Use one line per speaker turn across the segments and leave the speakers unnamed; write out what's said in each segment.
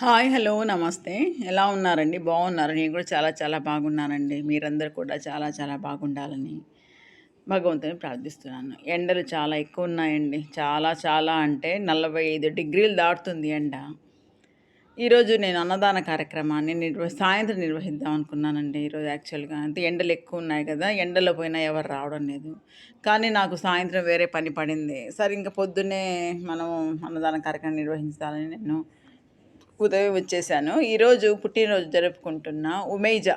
Hi hello నమస్తే. ఎలా ఉన్నారండి? బాగున్నారు? నేను కూడా చాలా చాలా బాగున్నానండి. మీరందరూ కూడా చాలా చాలా బాగుండాలని భగవంతుని ప్రార్థిస్తున్నాను. ఎండలు చాలా ఎక్కువ ఉన్నాయండి. చాలా చాలా అంటే నలభై ఐదు డిగ్రీలు దాటుతుంది ఎండ. ఈరోజు నేను అన్నదాన కార్యక్రమాన్ని నిర్వ సాయంత్రం నిర్వహిద్దాం అనుకున్నానండి ఈరోజు యాక్చువల్గా. అంటే ఎండలు ఎక్కువ ఉన్నాయి కదా ఎండలో పోయినా ఎవరు రావడం లేదు. కానీ నాకు సాయంత్రం వేరే పని పడింది. సరే ఇంకా పొద్దున్నే మనం అన్నదాన కార్యక్రమం నిర్వహించాలని నేను ఉదయం వచ్చేసాను. ఈరోజు పుట్టినరోజు జరుపుకుంటున్న ఉమేజ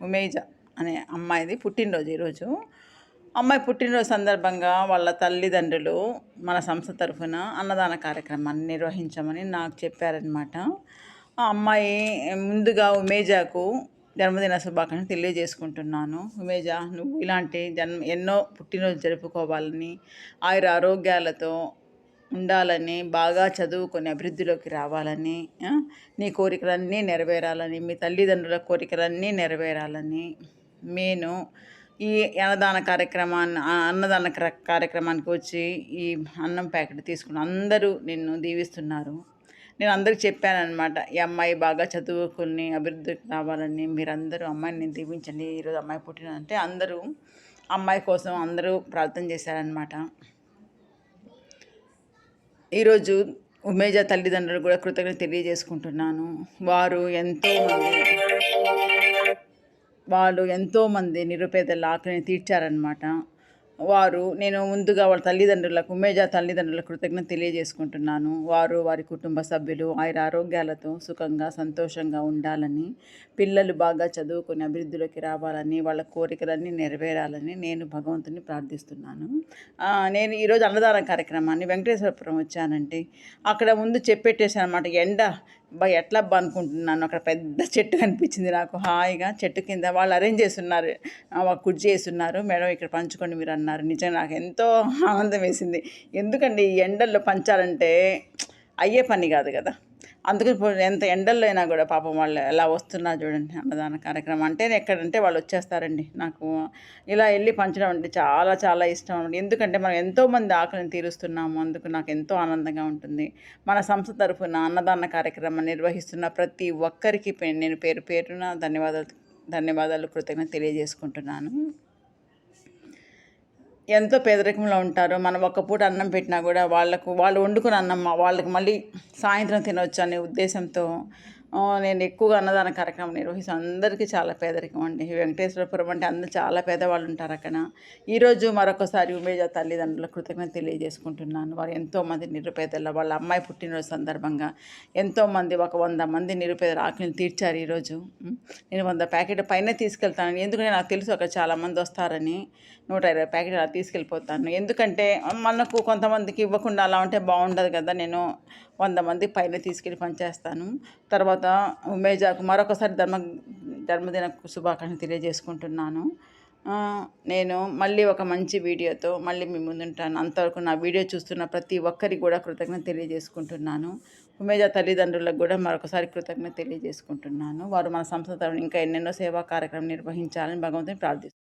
ఉమేజ అనే అమ్మాయిది పుట్టినరోజు ఈరోజు అమ్మాయి పుట్టినరోజు సందర్భంగా వాళ్ళ తల్లిదండ్రులు మన సంస్థ తరఫున అన్నదాన కార్యక్రమాన్ని నిర్వహించమని నాకు చెప్పారనమాట ఆ అమ్మాయి ముందుగా ఉమేజాకు జన్మదిన శుభాకాంక్షలు తెలియజేసుకుంటున్నాను. ఉమేజ నువ్వు ఇలాంటి జన్మ ఎన్నో పుట్టినరోజు జరుపుకోవాలని ఆయుర ఆరోగ్యాలతో ఉండాలని బాగా చదువుకొని అభివృద్ధిలోకి రావాలని నీ కోరికలన్నీ నెరవేరాలని మీ తల్లిదండ్రుల కోరికలన్నీ నెరవేరాలని నేను ఈ అన్నదాన కార్యక్రమాన్ని అన్నదాన కార్యక్రమానికి వచ్చి ఈ అన్నం ప్యాకెట్ తీసుకుని అందరూ నిన్ను దీవిస్తున్నారు. నేను అందరికి చెప్పానమాట ఈ అమ్మాయి బాగా చదువుకుని అభివృద్ధికి రావాలని మీరందరూ అమ్మాయిని దీవించండి ఈరోజు అమ్మాయి పుట్టినంటే అందరూ అమ్మాయి కోసం అందరూ ప్రార్థన చేశారనమాట ఈరోజు ఉమేజ తల్లిదండ్రులు కూడా కృతజ్ఞత తెలియజేసుకుంటున్నాను. వారు ఎంతో వాళ్ళు ఎంతోమంది నిరుపేదల ఆకలిని తీర్చారనమాట వారు నేను ముందుగా వాళ్ళ తల్లిదండ్రులకు ఉమేజ తల్లిదండ్రులకు కృతజ్ఞత తెలియజేసుకుంటున్నాను. వారు వారి కుటుంబ సభ్యులు ఆయన ఆరోగ్యాలతో సుఖంగా సంతోషంగా ఉండాలని పిల్లలు బాగా చదువుకొని అభివృద్ధిలోకి రావాలని వాళ్ళ కోరికలన్నీ నెరవేరాలని నేను భగవంతుని ప్రార్థిస్తున్నాను. నేను ఈరోజు అన్నదాన కార్యక్రమాన్ని వెంకటేశ్వరపురం వచ్చానంటే అక్కడ ముందు చెప్పెట్టేశాను అనమాట ఎండ బా ఎట్లా అనుకుంటున్నాను. అక్కడ పెద్ద చెట్టు కనిపించింది నాకు. హాయిగా చెట్టు కింద వాళ్ళు అరేంజ్ చేస్తున్నారు. కుర్చీ చేస్తున్నారు మేడం ఇక్కడ పంచుకోండి మీరు అన్నారు. నిజంగా నాకు ఎంతో ఆనందం వేసింది. ఎందుకండి ఈ ఎండల్లో పంచాలంటే అయ్యే పని కాదు కదా. అందుకని ఎంత ఎండల్లో అయినా కూడా పాపం వాళ్ళు ఎలా వస్తున్నారు చూడండి అన్నదాన కార్యక్రమం. అంటే ఎక్కడంటే వాళ్ళు వచ్చేస్తారండి. నాకు ఇలా వెళ్ళి పంచడం అంటే చాలా చాలా ఇష్టం. అండి ఎందుకంటే మనం ఎంతోమంది ఆకలిని తీరుస్తున్నాము. అందుకు నాకు ఎంతో ఆనందంగా ఉంటుంది. మన సంస్థ తరఫున అన్నదాన కార్యక్రమం నిర్వహిస్తున్న ప్రతి ఒక్కరికి నేను పేరు పేరున ధన్యవాదాలు ధన్యవాదాలు కృతజ్ఞత తెలియజేసుకుంటున్నాను. ఎంతో పేదరికంలో ఉంటారు. మనం ఒక పూట అన్నం పెట్టినా కూడా వాళ్ళకు వాళ్ళు వండుకుని అన్నం వాళ్ళకి మళ్ళీ సాయంత్రం తినవచ్చు అనే ఉద్దేశంతో నేను ఎక్కువగా అన్నదాన కార్యక్రమం నిర్వహిస్తాను అందరికీ చాలా పేదరికం అండి. వెంకటేశ్వరపురం అంటే అందరూ చాలా పేదవాళ్ళు ఉంటారు అక్కడ. ఈరోజు మరొకసారి ఉమేజ తల్లిదండ్రుల కృతజ్ఞత తెలియజేసుకుంటున్నాను. వారు ఎంతోమంది నిరుపేదల. వాళ్ళ అమ్మాయి పుట్టినరోజు సందర్భంగా ఎంతోమంది ఒక వంద మంది నిరుపేదల ఆకలిని తీర్చారు ఈరోజు నేను వంద ప్యాకెట్ పైన తీసుకెళ్తాను. ఎందుకంటే నాకు తెలుసు అక్కడ చాలామంది వస్తారని. నూట ఇరవై ప్యాకెట్ అలా తీసుకెళ్ళిపోతాను. ఎందుకంటే మనకు కొంతమందికి ఇవ్వకుండా అలా ఉంటే బాగుండదు కదా. నేను వంద మంది పైన తీసుకెళ్ళి పనిచేస్తాను. తర్వాత ఉమేజాకు మరొకసారి ధర్మ జన్మదిన శుభాకాంక్షలు తెలియజేసుకుంటున్నాను. నేను మళ్ళీ ఒక మంచి వీడియోతో మళ్ళీ మీ ముందుంటాను. అంతవరకు నా వీడియో చూస్తున్న ప్రతి ఒక్కరికి కూడా కృతజ్ఞత తెలియజేసుకుంటున్నాను. ఉమేజ తల్లిదండ్రులకు కూడా మరొకసారి కృతజ్ఞత తెలియజేసుకుంటున్నాను. వారు మన సంస్థ ఇంకా ఎన్నెన్నో సేవా కార్యక్రమం నిర్వహించాలని భగవంతుని ప్రార్థిస్తున్నాను